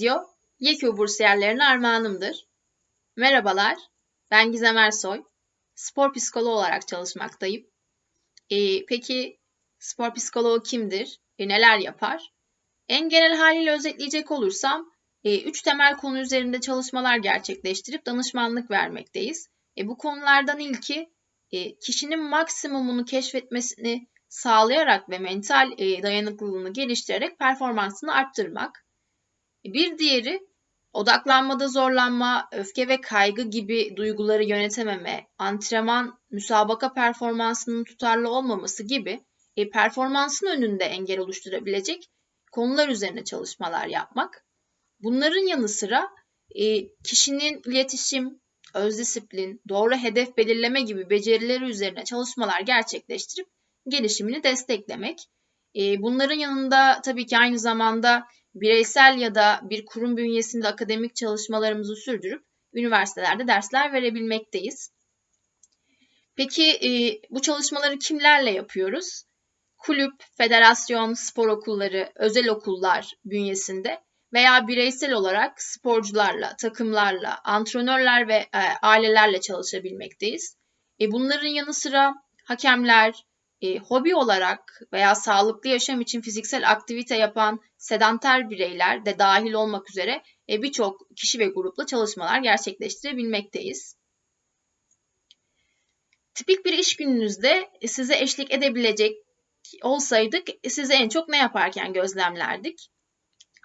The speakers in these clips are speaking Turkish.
video YEKÜ bursiyerlerine armağanımdır. Merhabalar, ben Gizem Ersoy. Spor psikoloğu olarak çalışmaktayım. Ee, peki spor psikoloğu kimdir? E, neler yapar? En genel haliyle özetleyecek olursam, e, üç temel konu üzerinde çalışmalar gerçekleştirip danışmanlık vermekteyiz. E, bu konulardan ilki e, kişinin maksimumunu keşfetmesini sağlayarak ve mental e, dayanıklılığını geliştirerek performansını arttırmak. Bir diğeri odaklanmada zorlanma, öfke ve kaygı gibi duyguları yönetememe, antrenman, müsabaka performansının tutarlı olmaması gibi e, performansın önünde engel oluşturabilecek konular üzerine çalışmalar yapmak. Bunların yanı sıra e, kişinin iletişim, öz disiplin, doğru hedef belirleme gibi becerileri üzerine çalışmalar gerçekleştirip gelişimini desteklemek. E, bunların yanında tabii ki aynı zamanda bireysel ya da bir kurum bünyesinde akademik çalışmalarımızı sürdürüp üniversitelerde dersler verebilmekteyiz. Peki e, bu çalışmaları kimlerle yapıyoruz? Kulüp, federasyon, spor okulları, özel okullar bünyesinde veya bireysel olarak sporcularla, takımlarla, antrenörler ve e, ailelerle çalışabilmekteyiz. E, bunların yanı sıra hakemler, e, hobi olarak veya sağlıklı yaşam için fiziksel aktivite yapan sedanter bireyler de dahil olmak üzere e, birçok kişi ve grupla çalışmalar gerçekleştirebilmekteyiz. Tipik bir iş gününüzde size eşlik edebilecek olsaydık sizi en çok ne yaparken gözlemlerdik?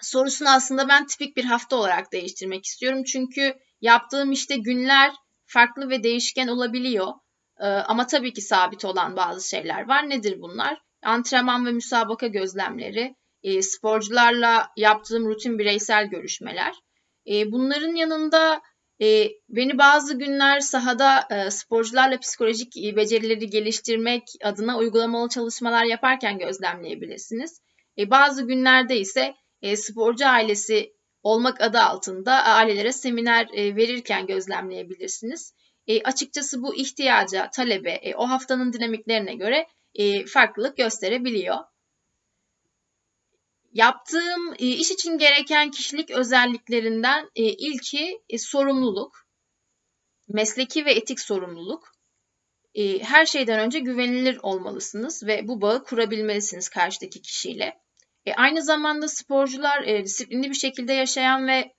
Sorusunu aslında ben tipik bir hafta olarak değiştirmek istiyorum. Çünkü yaptığım işte günler farklı ve değişken olabiliyor. Ee, ama tabii ki sabit olan bazı şeyler var. Nedir bunlar? Antrenman ve müsabaka gözlemleri, e, sporcularla yaptığım rutin bireysel görüşmeler. E, bunların yanında e, beni bazı günler sahada sporcularla psikolojik becerileri geliştirmek adına uygulamalı çalışmalar yaparken gözlemleyebilirsiniz. Bazı günlerde ise sporcu ailesi olmak adı altında ailelere seminer verirken gözlemleyebilirsiniz. E, açıkçası bu ihtiyaca, talebe, e, o haftanın dinamiklerine göre e, farklılık gösterebiliyor. Yaptığım e, iş için gereken kişilik özelliklerinden e, ilki e, sorumluluk, mesleki ve etik sorumluluk. E, her şeyden önce güvenilir olmalısınız ve bu bağı kurabilmelisiniz karşıdaki kişiyle. E, aynı zamanda sporcular e, disiplinli bir şekilde yaşayan ve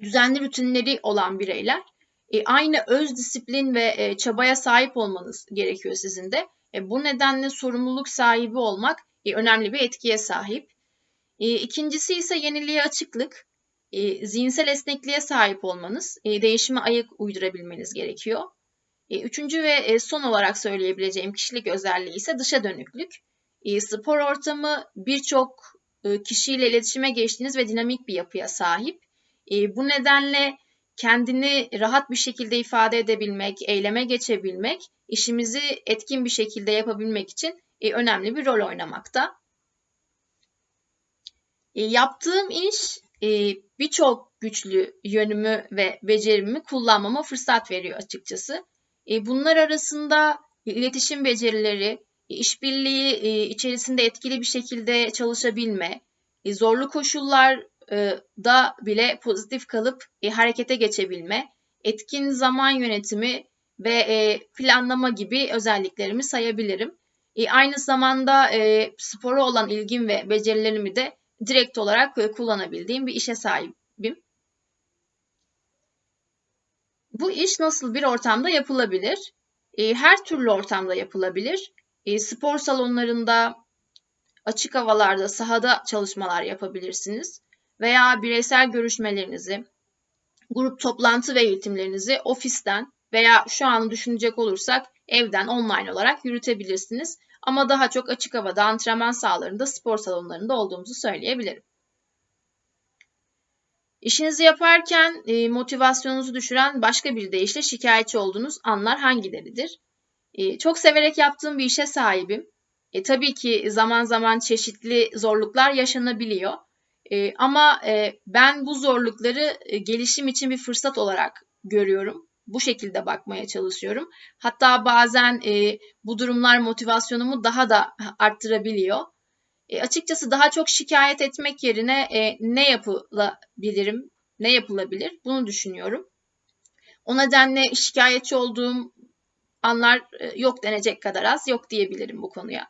düzenli rutinleri olan bireyler. E, aynı öz disiplin ve e, çabaya sahip olmanız gerekiyor sizin de. E, bu nedenle sorumluluk sahibi olmak e, önemli bir etkiye sahip. E, ikincisi ise yeniliğe açıklık. E, zihinsel esnekliğe sahip olmanız, e, değişime ayak uydurabilmeniz gerekiyor. E, üçüncü ve e, son olarak söyleyebileceğim kişilik özelliği ise dışa dönüklük. E, spor ortamı birçok e, kişiyle iletişime geçtiğiniz ve dinamik bir yapıya sahip. E, bu nedenle kendini rahat bir şekilde ifade edebilmek, eyleme geçebilmek, işimizi etkin bir şekilde yapabilmek için e, önemli bir rol oynamakta. E, yaptığım iş e, birçok güçlü yönümü ve becerimi kullanmama fırsat veriyor açıkçası. Bunlar arasında iletişim becerileri, işbirliği içerisinde etkili bir şekilde çalışabilme, zorlu koşullarda bile pozitif kalıp e, harekete geçebilme, etkin zaman yönetimi ve e, planlama gibi özelliklerimi sayabilirim. E, aynı zamanda e, spora olan ilgim ve becerilerimi de direkt olarak e, kullanabildiğim bir işe sahibim. Bu iş nasıl bir ortamda yapılabilir? E, her türlü ortamda yapılabilir. E, spor salonlarında, açık havalarda, sahada çalışmalar yapabilirsiniz. Veya bireysel görüşmelerinizi, grup toplantı ve eğitimlerinizi ofisten veya şu an düşünecek olursak evden online olarak yürütebilirsiniz. Ama daha çok açık havada antrenman sahalarında, spor salonlarında olduğumuzu söyleyebilirim. İşinizi yaparken e, motivasyonunuzu düşüren başka bir deyişle şikayetçi olduğunuz anlar hangileridir? E, çok severek yaptığım bir işe sahibim. E, tabii ki zaman zaman çeşitli zorluklar yaşanabiliyor. E, ama e, ben bu zorlukları e, gelişim için bir fırsat olarak görüyorum bu şekilde bakmaya çalışıyorum. Hatta bazen e, bu durumlar motivasyonumu daha da arttırabiliyor. E, açıkçası daha çok şikayet etmek yerine e, ne yapılabilirim, ne yapılabilir bunu düşünüyorum. O nedenle şikayetçi olduğum anlar e, yok denecek kadar az yok diyebilirim bu konuya.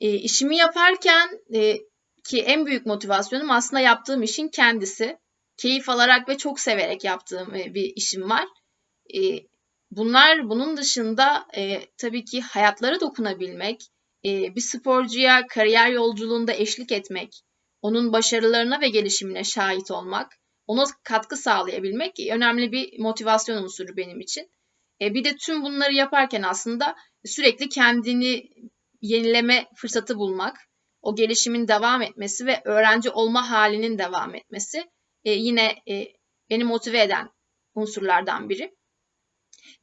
E, işimi yaparken e, ki en büyük motivasyonum aslında yaptığım işin kendisi. Keyif alarak ve çok severek yaptığım e, bir işim var. E, bunlar bunun dışında e, tabii ki hayatlara dokunabilmek, e, bir sporcuya kariyer yolculuğunda eşlik etmek, onun başarılarına ve gelişimine şahit olmak, ona katkı sağlayabilmek önemli bir motivasyon unsuru benim için. E, bir de tüm bunları yaparken aslında sürekli kendini yenileme fırsatı bulmak, o gelişimin devam etmesi ve öğrenci olma halinin devam etmesi e, yine e, beni motive eden unsurlardan biri.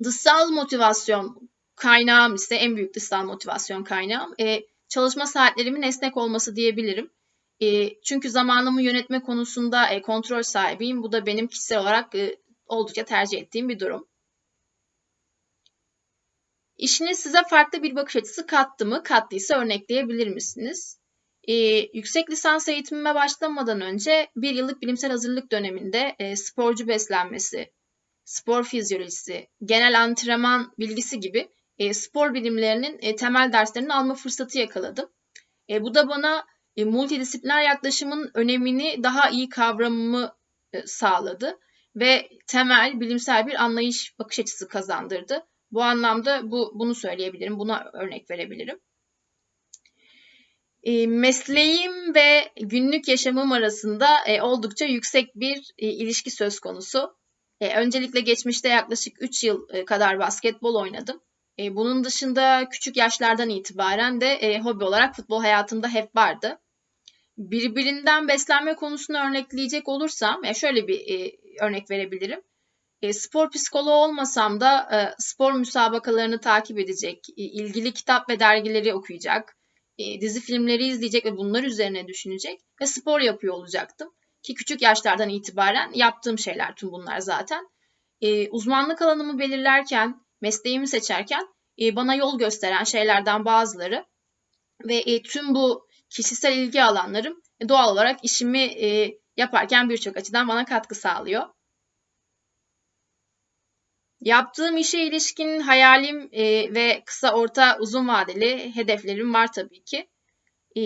Dışsal motivasyon kaynağım ise en büyük dışsal motivasyon kaynağım e, çalışma saatlerimin esnek olması diyebilirim. E, çünkü zamanımı yönetme konusunda e, kontrol sahibiyim. Bu da benim kişisel olarak e, oldukça tercih ettiğim bir durum. İşiniz size farklı bir bakış açısı kattı mı? Kattıysa örnekleyebilir misiniz? Ee, yüksek lisans eğitimime başlamadan önce bir yıllık bilimsel hazırlık döneminde e, sporcu beslenmesi, spor fizyolojisi, genel antrenman bilgisi gibi e, spor bilimlerinin e, temel derslerini alma fırsatı yakaladım. E, bu da bana e, multidisipliner yaklaşımın önemini daha iyi kavramımı e, sağladı ve temel bilimsel bir anlayış bakış açısı kazandırdı. Bu anlamda bu bunu söyleyebilirim, buna örnek verebilirim. E, mesleğim ve günlük yaşamım arasında e, oldukça yüksek bir e, ilişki söz konusu. E, öncelikle geçmişte yaklaşık 3 yıl e, kadar basketbol oynadım. E, bunun dışında küçük yaşlardan itibaren de e, hobi olarak futbol hayatımda hep vardı. Birbirinden beslenme konusunu örnekleyecek olursam, e, şöyle bir e, örnek verebilirim. E, spor psikoloğu olmasam da e, spor müsabakalarını takip edecek, ilgili kitap ve dergileri okuyacak, e, dizi filmleri izleyecek ve bunlar üzerine düşünecek ve spor yapıyor olacaktım. Ki küçük yaşlardan itibaren yaptığım şeyler tüm bunlar zaten. Uzmanlık alanımı belirlerken, mesleğimi seçerken bana yol gösteren şeylerden bazıları ve tüm bu kişisel ilgi alanlarım doğal olarak işimi yaparken birçok açıdan bana katkı sağlıyor. Yaptığım işe ilişkin hayalim e, ve kısa, orta, uzun vadeli hedeflerim var tabii ki. E,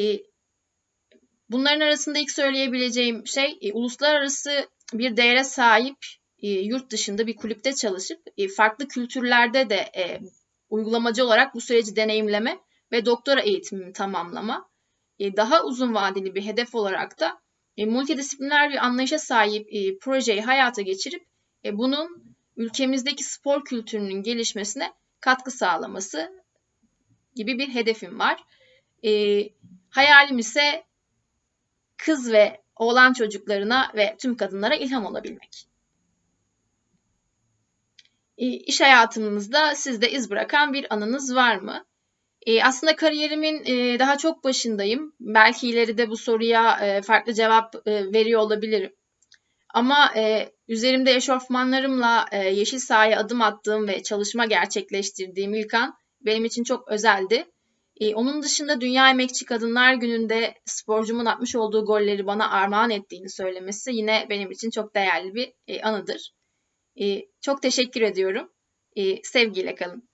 bunların arasında ilk söyleyebileceğim şey e, uluslararası bir değere sahip e, yurt dışında bir kulüpte çalışıp e, farklı kültürlerde de e, uygulamacı olarak bu süreci deneyimleme ve doktora eğitimimi tamamlama. E, daha uzun vadeli bir hedef olarak da e, multidisipliner bir anlayışa sahip e, projeyi hayata geçirip e, bunun ülkemizdeki spor kültürünün gelişmesine katkı sağlaması gibi bir hedefim var. E, hayalim ise kız ve oğlan çocuklarına ve tüm kadınlara ilham olabilmek. E, iş hayatınızda sizde iz bırakan bir anınız var mı? E, aslında kariyerimin e, daha çok başındayım. Belki ileride bu soruya e, farklı cevap e, veriyor olabilirim. Ama e, üzerimde eşofmanlarımla e, yeşil sahaya adım attığım ve çalışma gerçekleştirdiğim ilk an benim için çok özeldi. E, onun dışında Dünya Emekçi Kadınlar Günü'nde sporcumun atmış olduğu golleri bana armağan ettiğini söylemesi yine benim için çok değerli bir e, anıdır. E, çok teşekkür ediyorum. E, sevgiyle kalın.